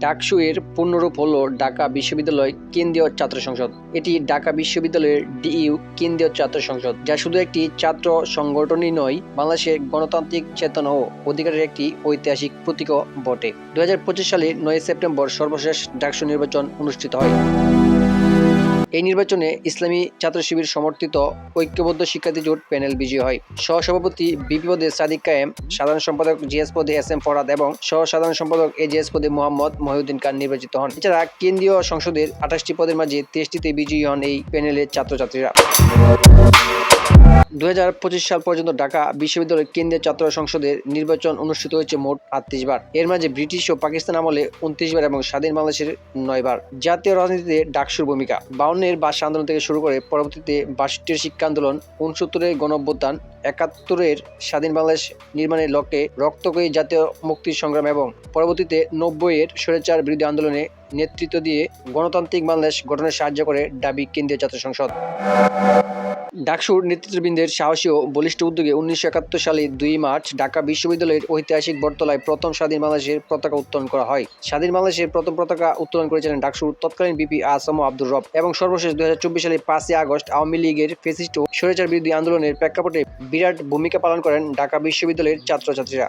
ডাকসু এর পূর্ণরূপ হল ঢাকা বিশ্ববিদ্যালয় কেন্দ্রীয় ছাত্র সংসদ। এটি ঢাকা বিশ্ববিদ্যালয়ের ডিইউ কেন্দ্রীয় ছাত্র সংসদ, যা শুধু একটি ছাত্র সংগঠনই নয়, বাংলাদেশের গণতান্ত্রিক চেতনা ও অধিকারের একটি ঐতিহাসিক প্রতীক বটে। দু হাজার পঁচিশ সালে নয় সেপ্টেম্বর সর্বশেষ ডাকসু নির্বাচন অনুষ্ঠিত হয়। এই নির্বাচনে ইসলামী ছাত্র শিবির সমর্থিত ঐক্যবদ্ধ শিক্ষার্থী জোট প্যানেল বিজয়ী হয়। সহসভাপতি বিপি পদে সাদিক কায়েম, সাধারণ সম্পাদক জিএস পদে এস এম ফরাদ এবং সহ সাধারণ সম্পাদক এ জিএস পদে মোহাম্মদ মহিউদ্দিন খান নির্বাচিত হন। এছাড়া কেন্দ্রীয় সংসদের আঠাশটি পদের মাঝে তেইশটিতে বিজয়ী হন এই প্যানেলের ছাত্রছাত্রীরা। দু হাজার পঁচিশ সাল পর্যন্ত ঢাকা বিশ্ববিদ্যালয় কেন্দ্রীয় ছাত্র সংসদের নির্বাচন অনুষ্ঠিত হয়েছে মোট আটত্রিশ বার। এর মাঝে ব্রিটিশ ও পাকিস্তান আমলে উনত্রিশ বার এবং স্বাধীন বাংলাদেশের নয় বার। জাতীয় রাজনীতিতে ডাকসুর ভূমিকা। বাউন্নের ভাষা আন্দোলন থেকে শুরু করে পরবর্তীতে বাষট্টির শিক্ষা আন্দোলন, উনসত্তরের গণঅভ্যুত্থান, একাত্তরের স্বাধীন বাংলাদেশ নির্মাণের লক্ষ্যে রক্তকয়ী জাতীয় মুক্তি সংগ্রাম এবং পরবর্তীতে নব্বইয়ের স্বৈরাচার বিরোধী আন্দোলনে নেতৃত্ব দিয়ে গণতান্ত্রিক বাংলাদেশ গঠনে সাহায্য করে দাবি কেন্দ্রীয় ছাত্র সংসদ। ডাকসুর নেতৃত্ববৃন্দের সাহসী ও বলিষ্ঠ উদ্যোগে উনিশশো একাত্তর সালে দুই মার্চ ঢাকা বিশ্ববিদ্যালয়ের ঐতিহাসিক বটতলায় প্রথম স্বাধীন বাংলাদেশের পতাকা উত্তোলন করা হয়। স্বাধীন বাংলাদেশের প্রথম পতাকা উত্তোলন করেছিলেন ডাকসুর তৎকালীন বিপি আসম আব্দুর রব এবং সর্বশেষ দু হাজার চব্বিশ সালে পাঁচই আগস্ট আওয়ামী লীগের ফেসিস্ট ও স্বৈরাচার বিরোধী আন্দোলনের প্রেক্ষাপটে বিরাট ভূমিকা পালন করেন ঢাকা বিশ্ববিদ্যালয়ের ছাত্রছাত্রীরা।